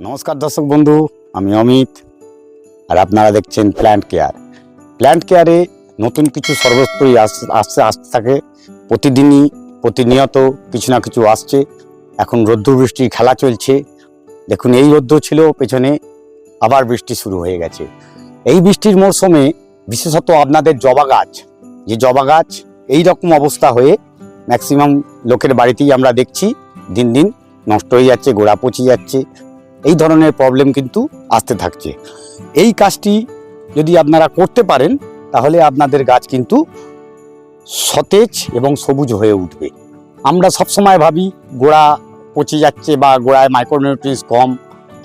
নমস্কার দর্শক বন্ধু, আমি অমিত আর আপনারা দেখছেন প্ল্যান্ট কেয়ার প্ল্যান্ট কেয়ারে নতুন কিছু সর্বস্তরই আস- আসতে আসতে থাকে। প্রতিদিনই প্রতিনিয়ত কিছু না কিছু আসছে। এখন রৌদ্র বৃষ্টির খেলা চলছে। দেখুন, এই রৌদ্র ছিল, পেছনে আবার বৃষ্টি শুরু হয়ে গেছে। এই বৃষ্টির মরশুমে বিশেষত আপনাদের জবা গাছ, যে জবা গাছ, এই রকম অবস্থা হয়ে ম্যাক্সিমাম লোকের বাড়িতেই আমরা দেখছি। দিন দিন নষ্ট হয়ে যাচ্ছে, গোড়া পচে যাচ্ছে। এই ধরনের প্রবলেম কিন্তু আসতে থাকছে। এই কাজটি যদি আপনারা করতে পারেন, তাহলে আপনাদের গাছ কিন্তু সতেজ এবং সবুজ হয়ে উঠবে। আমরা সবসময় ভাবি গোড়া পচে যাচ্ছে বা গোড়ায় মাইক্রোনিউট্রিয়েন্টস কম।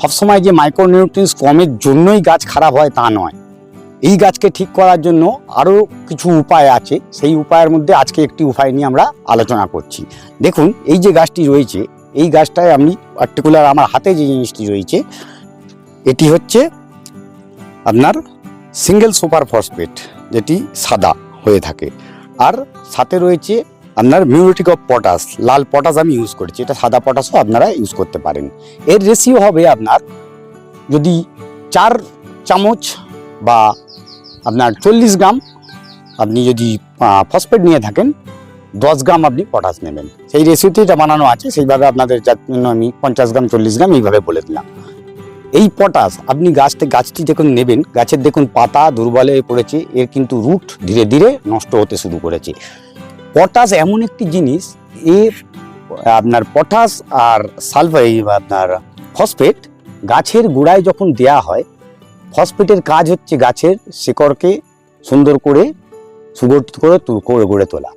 সবসময় যে মাইক্রোনিউট্রিয়েন্টস কমের জন্যই গাছ খারাপ হয় তা নয়। এই গাছকে ঠিক করার জন্য আরও কিছু উপায় আছে। সেই উপায়ের মধ্যে আজকে একটি উপায় নিয়ে আমরা আলোচনা করছি। দেখুন, এই যে গাছটি রয়েছে এই গাছটায় আমি পার্টিকুলার আমার হাতে যে জিনিসটি রয়েছে, এটি হচ্ছে আপনার সিঙ্গেল সুপার ফসফেট যেটি সাদা হয়ে থাকে। আর সাথে রয়েছে আপনার মিউরিটিক অফ পটাশ লাল পটাশ আমি ইউজ করেছি। এটা সাদা পটাশও আপনারা ইউজ করতে পারেন। এর রেশিও হবে আপনার যদি চার চামচ বা আপনার চল্লিশ গ্রাম, আপনি যদি ফসফেট নিয়ে থাকেন দশ গ্রাম আপনি পটাশ নেবেন। সেই রেসিপিটা বানানো আছে, সেইভাবে আপনাদের যার জন্য আমি পঞ্চাশ গ্রাম, চল্লিশ গ্রাম এইভাবে বলে দিলাম। এই পটাশ আপনি গাছতে গাছটি যখন নেবেন, গাছের দেখুন পাতা দুর্বল হয়ে পড়েছে, এর কিন্তু রুট ধীরে ধীরে নষ্ট হতে শুরু করেছে। পটাশ এমন একটি জিনিস এর আপনার পটাশ আর সালফার এই আপনার ফসফেট গাছের গোড়ায় যখন দেয়া হয় ফসফেটের কাজ হচ্ছে গাছের শিকড়কে সুন্দর করে সুগঠিত করে গড়ে তোলা।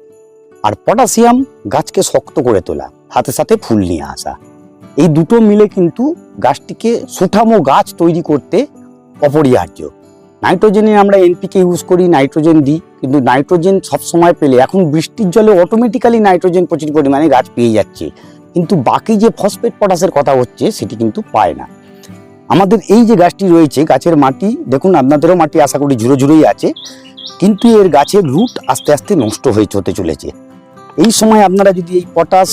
আর পটাশিয়াম গাছকে শক্ত করে তোলা, সাথে সাথে ফুল নিয়ে আসা। এই দুটো মিলে কিন্তু গাছটিকে সুঠামো গাছ তৈরি করতে অপরিহার্য। নাইট্রোজেনে আমরা এনপিকে ইউজ করি, নাইট্রোজেন দিই, কিন্তু নাইট্রোজেন সবসময় পেলে, এখন বৃষ্টির জলে অটোমেটিক্যালি নাইট্রোজেন প্রচুর পরিমাণে গাছ পেয়ে যাচ্ছে। কিন্তু বাকি যে ফসফেট পটাশের কথা হচ্ছে, সেটি কিন্তু পায় না। আমাদের এই যে গাছটি রয়েছে, গাছের মাটি, দেখুন আপনাদেরও মাটি আশা করি ঝুড়ো ঝুড়োই আছে, কিন্তু এর গাছের রুট আস্তে আস্তে নষ্ট হয়ে হতে চলেছে। এই সময় আপনারা যদি এই পটাশ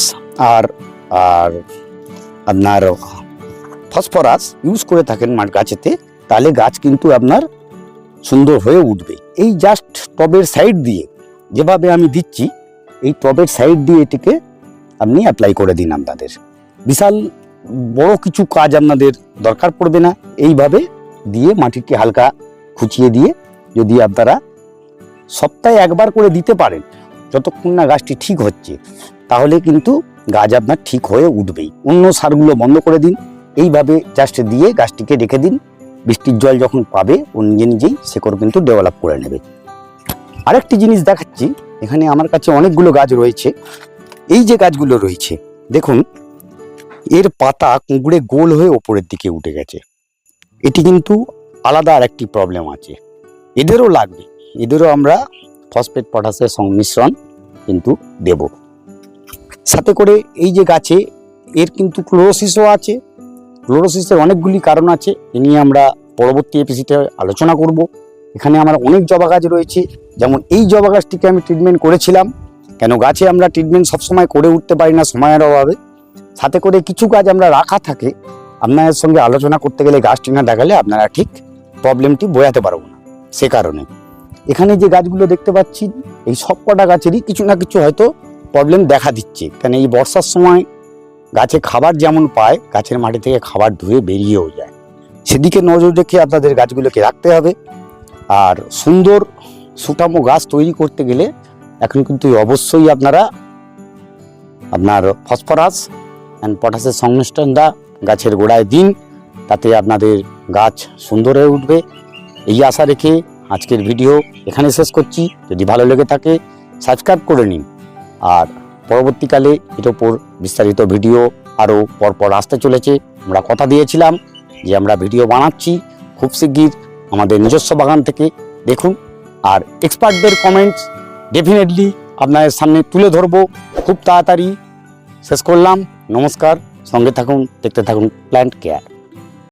আর আর আপনার ফসফরাস ইউজ করে থাকেন মাঠ গাছেতে, তাহলে গাছ কিন্তু আপনার সুন্দর হয়ে উঠবে। এই জাস্ট টবের সাইড দিয়ে যেভাবে আমি দিচ্ছি, এই টবের সাইড দিয়ে এটিকে আপনি অ্যাপ্লাই করে দিন আপনাদের। বিশাল বড় কিছু কাজ আপনাদের দরকার পড়বে না। এইভাবে দিয়ে মাটিকে হালকা খুঁচিয়ে দিয়ে যদি আপনারা সপ্তাহে একবার করে দিতে পারেন যতক্ষণ না গাছটি ঠিক হচ্ছে, তাহলে কিন্তু গাছ আপনার ঠিক হয়ে উঠবেই। অন্য সারগুলো বন্ধ করে দিন। এইভাবে জাস্ট দিয়ে গাছটিকে রেখে দিন। বৃষ্টির জল যখন পাবে, ও নিজে নিজেই শেকড় কিন্তু ডেভেলপ করে নেবে। আরেকটি জিনিস দেখাচ্ছি। এখানে আমার কাছে অনেকগুলো গাছ রয়েছে। এই যে গাছগুলো রয়েছে, দেখুন, এর পাতা কুঁকড়ে গোল হয়ে ওপরের দিকে উঠে গেছে। এটি কিন্তু আলাদা আর একটি প্রবলেম আছে। এদেরও লাগবে। এদেরও আমরা ফসফেট পটাশের সংমিশ্রণ কিন্তু দেব। সাথে করে এই যে গাছে, এর কিন্তু ক্লোরোসিসও আছে। ক্লোরোসিসের অনেকগুলি কারণ আছে, এ নিয়ে আমরা পরবর্তী এপিসোডে আলোচনা করব। এখানে আমার অনেক জবা গাছ রয়েছে, যেমন এই জবা গাছটিকে আমি ট্রিটমেন্ট করেছিলাম। কেন গাছে আমরা ট্রিটমেন্ট সবসময় করে উঠতে পারি না সময়ের অভাবে। সাথে করে কিছু গাছ আমরা রাখা থাকে, আপনাদের সঙ্গে আলোচনা করতে গেলে গাছটি না দেখালে আপনারা ঠিক প্রবলেমটি বোঝাতে পারব না, সে কারণে। এখানে যে গাছগুলো দেখতে পাচ্ছি, এই সব কটা গাছেরই কিছু না কিছু হয়তো প্রবলেম দেখা দিচ্ছে। কেন এই বর্ষার সময় গাছে খাবার যেমন পায়, গাছের মাটি থেকে খাবার ধুয়ে বেরিয়েও যায়। সেদিকে নজর রেখে আপনাদের গাছগুলোকে রাখতে হবে। আর সুন্দর সুটামো গাছ তৈরি করতে গেলে এখন কিন্তু অবশ্যই আপনারা আপনার ফসফরাস অ্যান্ড পটাশের সংমিশ্রণটা গাছের গোড়ায় দিন, তাতে আপনাদের গাছ সুন্দর হয়ে উঠবে। এই আশা রেখে আজকের ভিডিও এখানে শেষ করছি। যদি ভালো লেগে থাকে সাবস্ক্রাইব করে নিন। আর পরবর্তীকালে এর ওপর বিস্তারিত ভিডিও আরও পরপর আসতে চলেছে। আমরা কথা দিয়েছিলাম যে আমরা ভিডিও বানাচ্ছি। খুব শিগগির আমাদের নিজস্ব বাগান থেকে দেখুন। আর এক্সপার্টদের কমেন্টস ডেফিনেটলি আপনাদের সামনে তুলে ধরবো। খুব তাড়াতাড়ি শেষ করলাম। নমস্কার। সঙ্গে থাকুন, দেখতে থাকুন প্ল্যান্ট কেয়ার